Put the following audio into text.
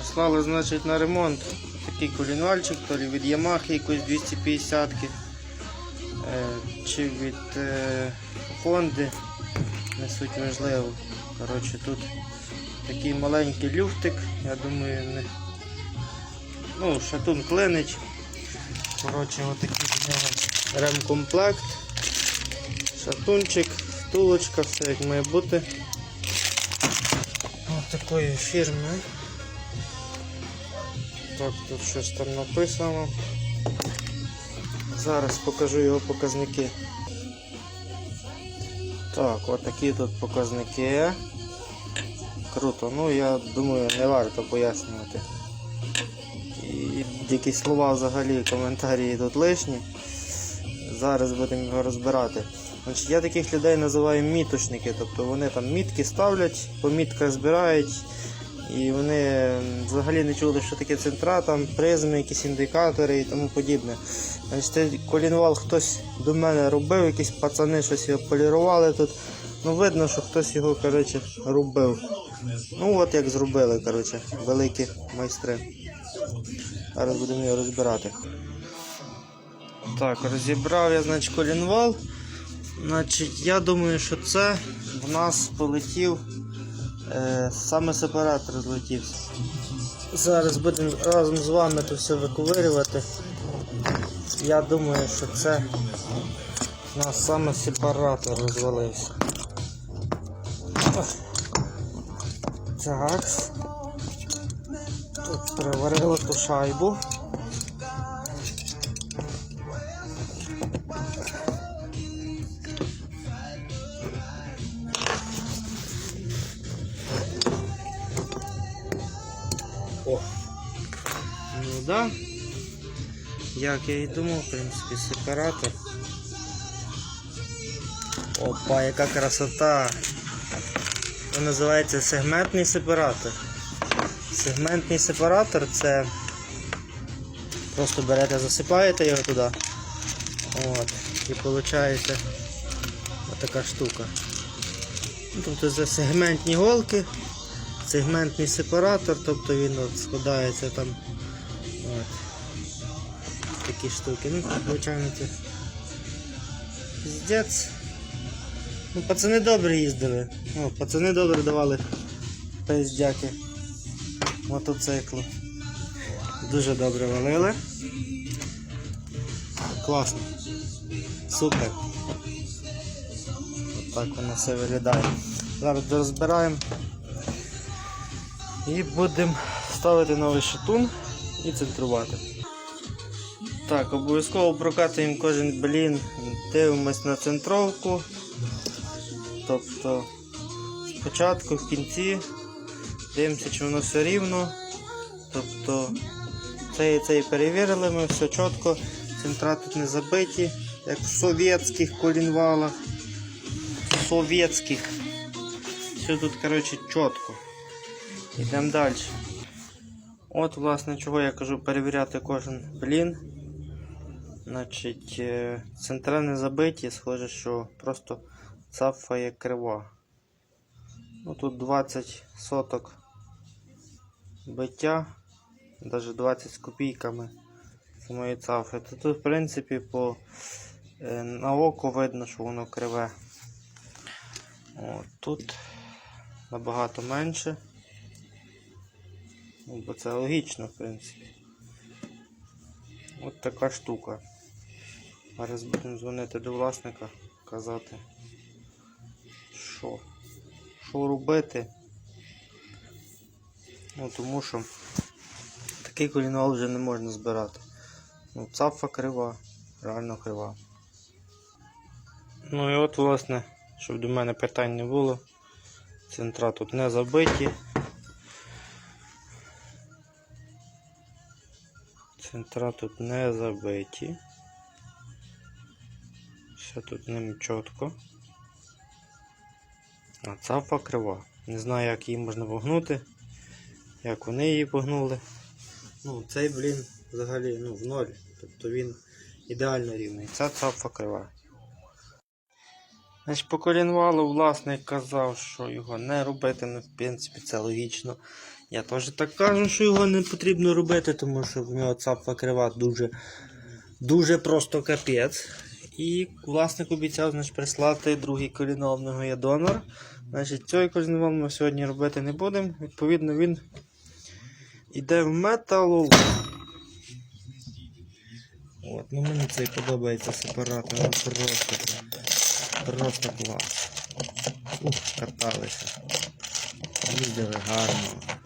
Прислали, значить, на ремонт такий колінвальчик, то ли від Yamaha якоїсь 250 ки е, чи від е, Honda. Не суть важливо. Коротше, тут такий маленький люфтик, я думаю, не. Ну, шатун клинич. Коротше, отакий ремкомплект. Шатунчик, втулочка, все як має бути. Ось такої фірми. Так, тут щось там написано. Зараз покажу його показники. Так, от тут показники. Круто, ну я думаю, не варто пояснювати. І якісь слова взагалі, коментарі тут лишні. Зараз будемо його розбирати. Значить, Я таких людей називаю міточники, тобто вони там мітки ставлять, по мітках збирають. І вони взагалі не чули, що таке центра, там призми, якісь індикатори і тому подібне. Значить, колінвал хтось до мене робив, якісь пацани щось його полірували тут. Ну видно, що хтось його коротше, робив. Ну от як зробили, коротше, великі майстри. Зараз будемо його розбирати. Так, розібрав я, значить, колінвал. Значить, я думаю, що це в нас полетів саме сепаратор злетівся. Зараз будемо разом з вами то все виковирювати. Я думаю, що це у нас саме сепаратор розвалився. Так. Тут приварили ту шайбу. Да. Як я і думав, в принципі, сепаратор. Опа, яка красота! Це називається сегментний сепаратор. Сегментний сепаратор це просто берете, засипаєте його туди. От. І виходить отака штука. Ну, Тобто це сегментні голки, сегментний сепаратор, тобто він от складається там от, такі штуки. Ну, звичайно, це піздець. Ну, пацани добре їздили. О, пацани добре давали пиздяки мотоциклу. Дуже добре валили. Класно. Супер. От так воно все виглядає. Зараз розбираємо і будемо ставити новий шатун і центрувати. Так, обов'язково прокатуємо кожен блін, дивимось на центровку. Тобто спочатку, в кінці дивимося, чи воно все рівно. Тобто цей і цей перевірили ми, все чітко, центра тут не забиті, як в совєтських колінвалах. Совєтських. Все тут коротше, чітко. Йдемо далі. От, власне, чого я кажу перевіряти кожен блін. Значить, е, центра не забиті, схоже, що просто цафа є крива. Ну, тут 20 соток биття, навіть 20 з копійками самої цафи. То тут, в принципі, по, е, на око видно, що воно криве. О, тут набагато менше. Ну, бо це логічно, в принципі. От така штука. Зараз будемо дзвонити до власника, казати, що, що робити. Ну, тому що такий колінол вже не можна збирати. Ну, цапфа крива, реально крива. Ну і от, власне, щоб до мене питань не було. Центра тут не забиті. Центра тут не забиті. Все тут ним чітко. А цапа крива. Не знаю, як її можна погнути. Як вони її погнули. Ну, цей, блін, взагалі ну, в ноль. Тобто він ідеально рівний. Ця цапа крива. Значить, по колінвалу власник казав, що його не робити, ну, в принципі, це логічно. Я теж так кажу, що його не потрібно робити, тому що в нього цапфа крива дуже, дуже просто капець. І власник обіцяв значить, прислати другий корінол, в нього є донор. Значить, цей корінол ми сьогодні робити не будемо. Відповідно, він йде в металолом. От, ну мені цей подобається сепаратор, ну просто, просто клас. Ух, каталися. Їздили гарно.